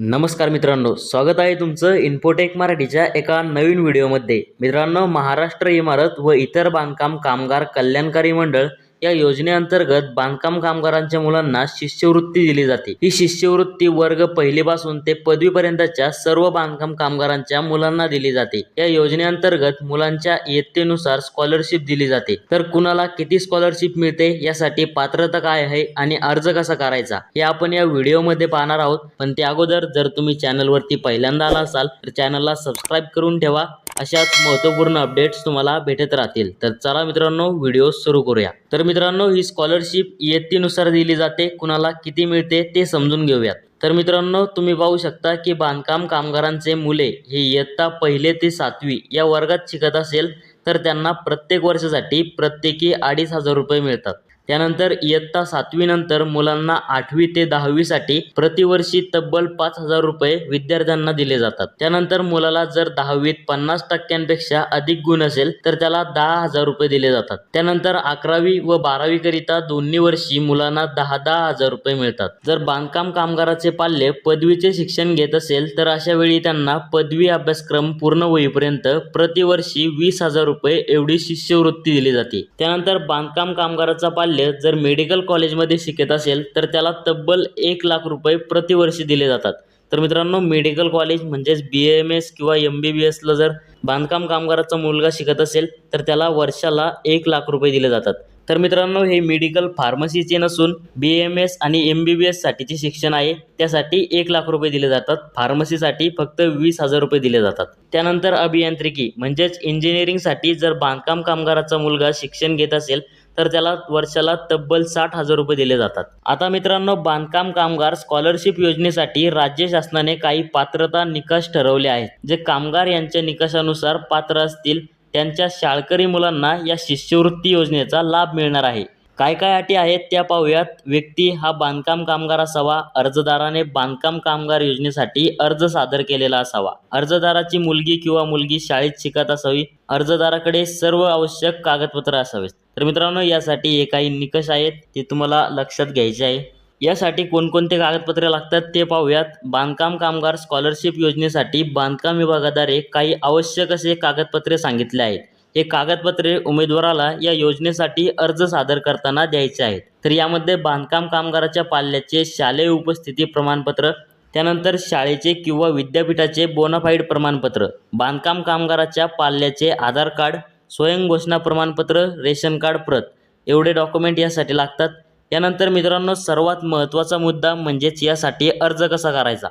नमस्कार मित्रांनो स्वागत आहे तुमचं इन्फोटेक मराठीच्या एका नवीन व्हिडिओमध्ये मित्रांनो महाराष्ट्र इमारत व इतर बांधकाम कामगार कल्याणकारी मंडळ या योजनेअंतर्गत बांधकाम कामगारांच्या मुलांना शिष्यवृत्ती दिली जाते. ही शिष्यवृत्ती वर्ग पहिलीपासून ते पदवीपर्यंतच्या सर्व बांधकाम कामगारांच्या मुलांना दिली जाते. या योजनेअंतर्गत मुलांच्या इयत्तेनुसार स्कॉलरशिप दिली जाते. तर कुणाला किती स्कॉलरशिप मिळते यासाठी पात्रता काय आहे आणि अर्ज कसा करायचा हे आपण या व्हिडिओमध्ये पाहणार आहोत. पण त्या अगोदर जर तुम्ही चॅनलवरती पहिल्यांदा आला असाल तर चॅनलला सबस्क्राईब करून ठेवा. अशाच महत्त्वपूर्ण अपडेट्स तुम्हाला भेटत राहतील. तर चला मित्रांनो व्हिडिओ सुरू करूया. तर मित्रांनो ही स्कॉलरशिप इयत्तेनुसार दिली जाते. कुणाला किती मिळते ते समजून घेऊयात. तर मित्रांनो तुम्ही पाहू शकता की बांधकाम कामगारांचे मुले हे इयत्ता पहिले ते सातवी या वर्गात शिकत असेल तर त्यांना प्रत्येक वर्षासाठी प्रत्येकी अडीच हजार रुपये मिळतात. त्यानंतर इयत्ता सातवीनंतर मुलांना आठवी ते दहावीसाठी प्रतिवर्षी तब्बल पाच हजार रुपये विद्यार्थ्यांना दिले जातात. त्यानंतर मुलाला जर दहावीत पन्नास टक्क्यांपेक्षा अधिक गुण असेल तर त्याला दहा हजार रुपये दिले जातात. त्यानंतर अकरावी व बारावी करिता दोन्ही वर्षी मुलांना दहा दहा हजार रुपये मिळतात. जर बांधकाम कामगाराचे पाल्य पदवीचे शिक्षण घेत असेल तर अशा वेळी त्यांना पदवी अभ्यासक्रम पूर्ण होईपर्यंत प्रतिवर्षी वीस हजार रुपये एवढी शिष्यवृत्ती दिली जाते. त्यानंतर बांधकाम कामगाराचा पाल्य जर मेडिकल कॉलेजमध्ये शिकत असेल तर त्याला तब्बल एक लाख रुपये प्रतिवर्षी दिले जातात. तर मित्रांनो मेडिकल कॉलेज म्हणजेच बी एम एस किंवा एम बी बी एसला जर बांधकाम कामगाराचा मुलगा शिकत असेल तर त्याला वर्षाला एक लाख रुपये दिले जातात. तर मित्रांनो हे मेडिकल फार्मसीचे नसून बी एम एस आणि एम बी बी एससाठीचे शिक्षण आहे. त्यासाठी एक लाख रुपये दिले जातात. फार्मसीसाठी फक्त वीस हजार रुपये दिले जातात. त्यानंतर अभियांत्रिकी म्हणजेच इंजिनिअरिंगसाठी जर बांधकाम कामगाराचा मुलगा शिक्षण घेत असेल तर त्याला वर्षाला तब्बल साठ हजार रुपये दिले जातात. आता मित्रांनो बांधकाम कामगार स्कॉलरशिप योजनेसाठी राज्य शासनाने काही पात्रता निकष ठरवले आहेत. जे कामगार यांच्या निकषानुसार पात्र असतील त्यांच्या शाळकरी मुलांना या शिष्यवृत्ती योजनेचा लाभ मिळणार आहे. काय काय अटी आहेत त्या पाहूयात. व्यक्ती हा बांधकाम कामगार असावा. अर्जदाराने बांधकाम कामगार योजनेसाठी अर्ज सादर केलेला असावा. अर्जदाराची मुलगी किंवा मुलगी शाळेत शिकत असावी. अर्जदाराकडे सर्व आवश्यक कागदपत्र असावीत. तर मित्रांनो यासाठी हे काही निकष आहेत ते तुम्हाला लक्षात घ्यायचे आहे. यासाठी कोणकोणते कागदपत्रे लागतात ते पाहूयात. बांधकाम कामगार स्कॉलरशिप योजनेसाठी बांधकाम विभागाद्वारे काही आवश्यक असे कागदपत्रे सांगितले आहेत. हे कागदपत्रे उमेदवाराला या योजनेसाठी अर्ज सादर करताना द्यायचे आहेत. तर यामध्ये बांधकाम कामगाराच्या पाल्याचे शालेय उपस्थिती प्रमाणपत्र त्यानंतर शाळेचे किंवा विद्यापीठाचे बोनाफाईड प्रमाणपत्र बांधकाम कामगाराच्या पाल्याचे आधार कार्ड स्वयंघोषणा प्रमाणपत्र रेशन कार्ड प्रत एवढे डॉक्युमेंट यासाठी लागतात. यानंतर मित्रांनो सर्वात महत्त्वाचा मुद्दा म्हणजेच यासाठी अर्ज कसा करायचा?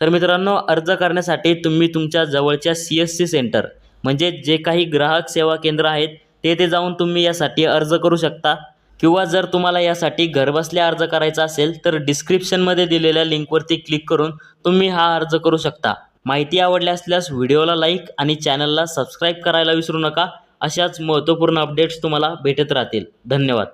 तर मित्रांनो अर्ज करण्यासाठी तुम्ही तुमच्या जवळच्या सी एस सी सेंटर म्हणजे जे काही ग्राहक सेवा केंद्र आहेत तेथे जाऊन तुम्ही यासाठी अर्ज करू शकता. किंवा जर तुम्हाला यासाठी घरबसल्या अर्ज करायचा असेल तर डिस्क्रिप्शनमध्ये दिलेल्या लिंकवरती क्लिक करून तुम्ही हा अर्ज करू शकता. माहिती आवडली असल्यास व्हिडिओला लाईक आणि चॅनलला सबस्क्राईब करायला विसरू नका. अशाच महत्त्वपूर्ण अपडेट्स तुम्हाला भेटत राहतील. धन्यवाद.